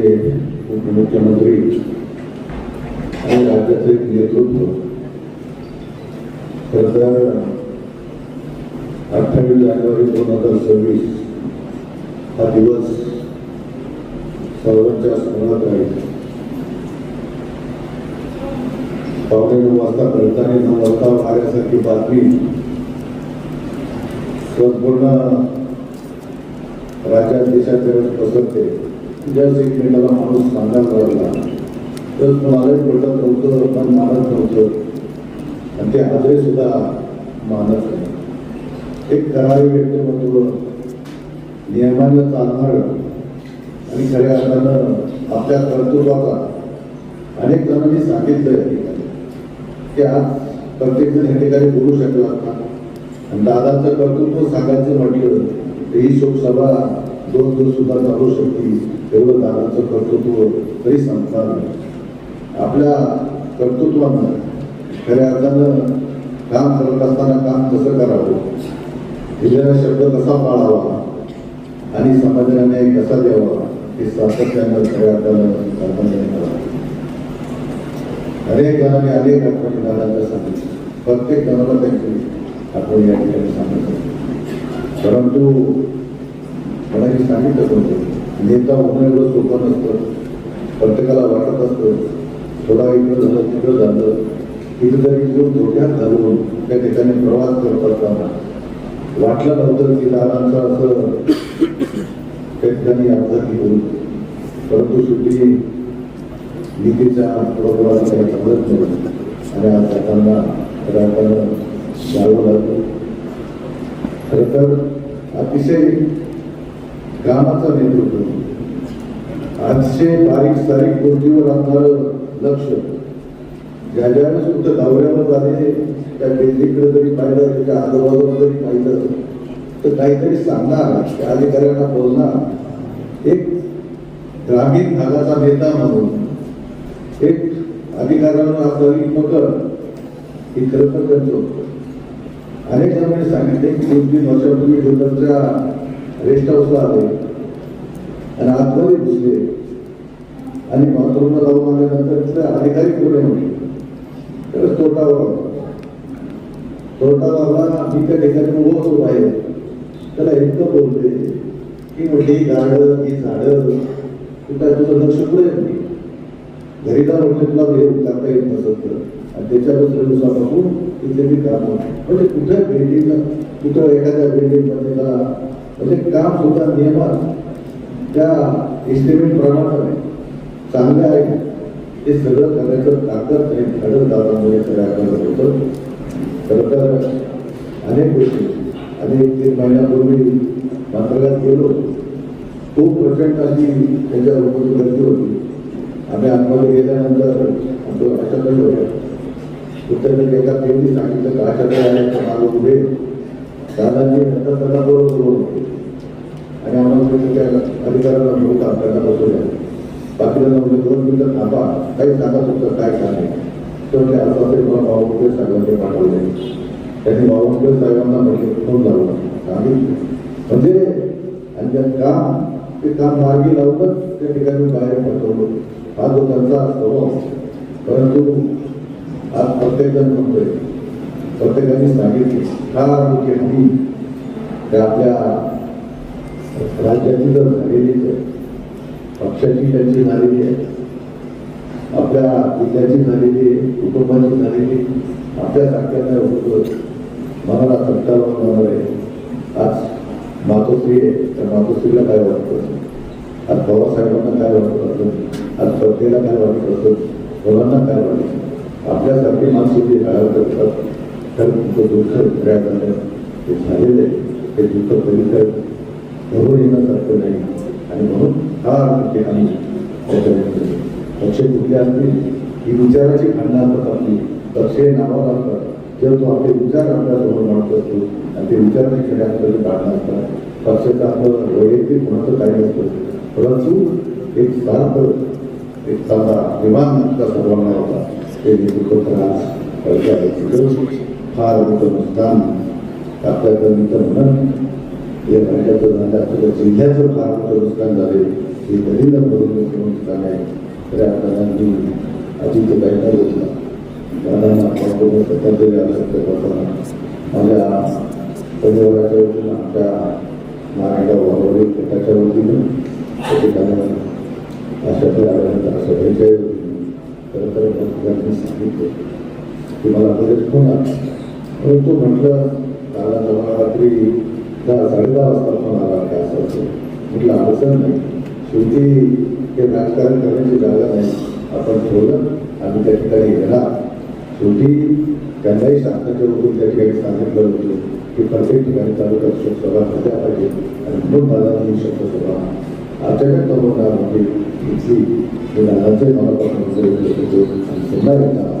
मुख्यमंत्री आणि राज्याचे नेतृत्व. खरं तर अठ्ठावीस जानेवारी दोन हजार सव्वीस हा दिवस सर्वांच्या स्मरणात राहील पावणे नऊ वाजता कळताना नऊ वाजता आल्यासारखी बातमी संपूर्ण राज्यात देशात पसरते. ज्याच एक माणूस सांगायला लागला तर मलाही पडत नव्हतं पण मानत नव्हतं. आणि ते आजही सुद्धा मानत नाही. एक करावे व्यक्तिमत्व नियमानं चालणार आणि खऱ्या अर्थानं आपल्या कर्तृत्वाचा अनेक जणांनी सांगितलं या ठिकाणी की आज प्रत्येक जण या ठिकाणी बोलू शकला का आणि दादाचं कर्तृत्व सांगायचं म्हटलं तर ही शोकसभा दोन दिवस सुद्धा चालू शकतील एवढं दादाचं कर्तृत्व तरी संपणार आपल्या कर्तृत्वानं खऱ्या अर्थानं काम करत असताना काम कसं करावं? दिलेला शब्द कसा पाळावा? आणि समाजाला न्याय कसा द्यावा? हे सातत्यानं खऱ्या अर्थानं दादाने करावं अनेक जणांनी अनेक आठवणी दादांच्या सांगितलं. प्रत्येक जणाला त्यांची आठवणी या ठिकाणी सांगत परंतु मला हे सांगितलं होतं नेता होणं एवढं सोपं नसतं. प्रत्येकाला वाटत असतं थोडा इकडं झालं तिकडं झालं. तिथं जरी घेऊन धोक्यात घालून त्या ठिकाणी प्रवास करत असताना वाटलं नव्हतं की दादांचं असं त्या ठिकाणी अपघात घेऊन परंतु शेवटी नीतीच्या प्रभावाला काही समजत नाही आणि आज जाताना राहताना जावं लागलं. खरं तर अतिशय कामाचं नेतृत्व अतिशय बारीक सारीक गोष्टीवर आमचं लक्ष. ज्या ज्यावेळेस तुमच्या दौऱ्यावर झाले त्या बेल्लीकडे जरी पाहिलं त्याच्या आजूबाजूला जरी पाहिलं तर काहीतरी सांगणार त्या अधिकाऱ्यांना बोलणार. एक ग्रामीण भागाचा नेता म्हणून एक अधिकाऱ्यांवर असणारी पकड ही खरं तर त्यांचं होतं. अनेक जणांनी सांगितले की दोन तीन वर्षापूर्वी डोंगरच्या रेस्ट हाऊसला आले आणि आतमध्ये घुसले आणि बाथरूमला जाऊन आल्यानंतर तिथे अधिकारी कोणी होते तर तोटावर. आला. तोटाला मी त्या ठिकाणी उभं होतो आहे त्याला इतकं बोलते की म्हटली गाडं ही झाडं कुठं तुझं लक्ष पुढे घरी जाऊन म्हणजे तुला हे करता येत नसत तर. आणि त्याच्याबद्दल दुसरा बघून तिथे मी काम म्हणजे कुठल्या बिल्डिंगला कुठं एखाद्या बिल्डिंगमध्ये त्याला म्हणजे काम सुद्धा नियमात त्या एस्टिमेट प्रमाणे चांगले आहे. हे सगळं करायचं ताकद आणि खडक दादामुळे सगळ्या करत होतं खरं तर अनेक गोष्टी अनेक तीन महिन्यापूर्वी मंत्रालयात गेलो. खूप प्रचंड अशी त्याच्या उपयोगी गर्दी होती. आम्ही आतमध्ये गेल्यानंतर आमचं अशाकडे होतं. उत्तर एका पेननी सांगितलं का अशाकडे आहे मागे उभे. दादांनी नंतर त्यांना बरोबर बोलवलं. आणि आम्हाला सांगितलं त्या अधिकाऱ्याला नव्हता त्यांना बसवल्या बाकीला म्हणजे दोन मिनिटं थांबा काही सांगा तुमचं काय काम आहे. तर ते असं असेल मला बाबामुळे साहेबांनी पाठवले. त्यांनी बाबामुळे साहेबांना म्हणजे फोन लावला आम्ही म्हणजे आणि त्या काम ते काम मार्गी लावूनच त्या ठिकाणी बाहेर पाठवलं हा जो त्यांचा स्वभाव परंतु आज प्रत्येकजण म्हणतोय प्रत्येकाने सांगितले. फार मुख्यमंत्री त्या आपल्या राज्याची जर झालेली आहे पक्षाची त्यांची झालेली आहे आपल्या जिल्ह्याची झालेली आहे कुटुंबाची झालेली आपल्या आपल्यासारख्यांना होतं मनाला सत्ता होणार आहे. आज मातोश्री आहे त्या मातोश्रीला काय वाटतं? आज पवारसाहेबांना काय वाटत? असेल आज प्रत्येला काय वाटत? असेल मुलांना काय वाटतं? आपल्यासारखी माणसं जे काळात करतात तर तुमचं दुःख खऱ्या करण्यात झालेलं आहे ते दुःख परिसर घरून येण्यासारखं नाही. आणि म्हणून फार ठिकाणी त्याच्यामध्ये पक्ष कुठले असतील ही विचाराची खंड असतात आपली पक्षे हे नावाला असतात. जेव्हा तो आपले विचार आपल्यासमोर मांडत असतो आणि ते विचाराची खड्या आपल्याला काढणं असतात. पक्षाचं आपलं वैयक्तिक कोणाचं काही नसतं. परंतु एक सार्थ एक साधा विमान त्या सर्वांना होता. ते नेतृत्व त्रास करते आहे. फार मोठं नुकसान आपल्या मित्र म्हणून हे राज्याचं झालं आपल्या जिल्ह्याचं फार मोठं नुकसान झाले हे दलित भरून नुकसान आहे. तरी आपल्याला अजित बैठक न बोलला दादांना आपण सत्यातरी आवश्यकता करताना माझ्या परिवाराच्या वतीनं आमच्या नारायणगाव वाघोली गटाच्या वतीनं त्या ठिकाणी अशा प्रकारे सभेच्या वतीनं खरं तर मंत्र्यांनी सांगितलं. की मला मदत होणार परंतु म्हटलं दादा मला रात्री दहा साडेदहा वाजता फोन आला काय असं म्हटलं अडचण नाही शेवटी हे राजकारण करण्याची जागा नाही आपण ठेवलं आणि त्या ठिकाणी येणार शेवटी त्यांनाही शासनाच्या वरून त्या ठिकाणी सांगितलं होतं की प्रत्येक ठिकाणी तालुक्यात शोकसभा झाल्या पाहिजे आणि म्हणून मला ही शोकसभा आजच्या होणार म्हणजे इथली मी दादाचे मला पण पुन्हा एकदा